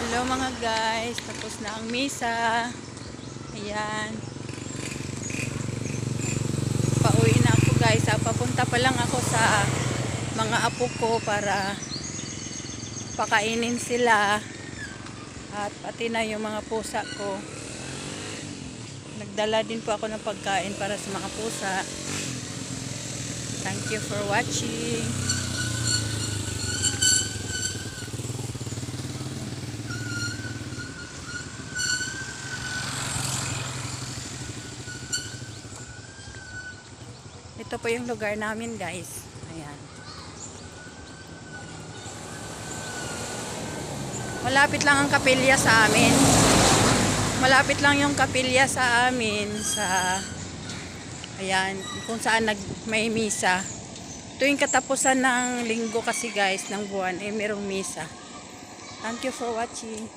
Hello mga guys, tapos na ang misa. Ayan. Pauwi na ako guys. Papunta pa lang ako sa mga apo ko para pakainin sila. At pati na yung mga pusa ko. Nagdala din po ako ng pagkain para sa mga pusa. Thank you for watching. Ito po yung lugar namin guys. Ayan. Malapit lang ang kapilya sa amin. Malapit lang yung kapilya sa amin sa ayan, kung saan nag may misa. Tuwing katapusan ng linggo kasi guys ng buwan eh merong misa. Thank you for watching.